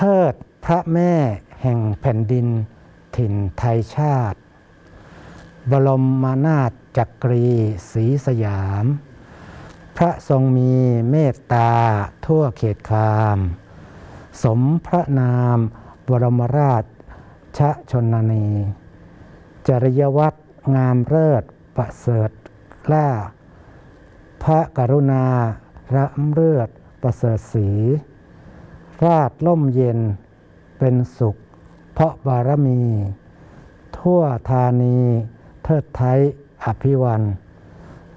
เทิดพระแม่แห่งแผ่นดินถิ่นไทยชาติ บรมมานาถจักรีศรีสยาม พระทรงมีเมตตาทั่วเขตคาม สมพระนามบรมราชชชนนี จริยวัตรงามเลิศประเสริฐล่า พระกรุณาระเลือดประเสริฐสี ราชล่มเย็นเป็นสุข เพราะบารมี ทั่วธานีเทิดไทยอภิวัน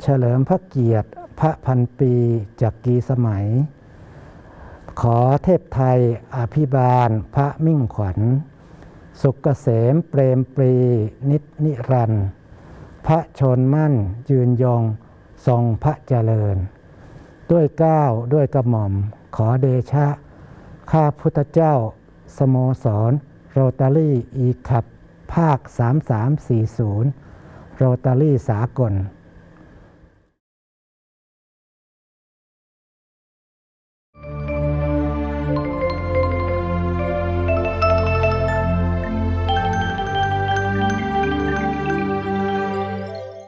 เฉลิมพระเกียรติพระพันปีจากกีสมัย ขอเทพไทยอภิบาลพระมิ่งขวัญ สุกเกษมเปรมปรีนิจนิรันต์พระชนมั่นยืนยงทรงพระเจริญ ด้วยก้าวด้วยกระหม่อมขอเดชะ ข้าพุทธเจ้า สโมสร โรตารี่อีคับ ภาค 3340 โรตารี่สากล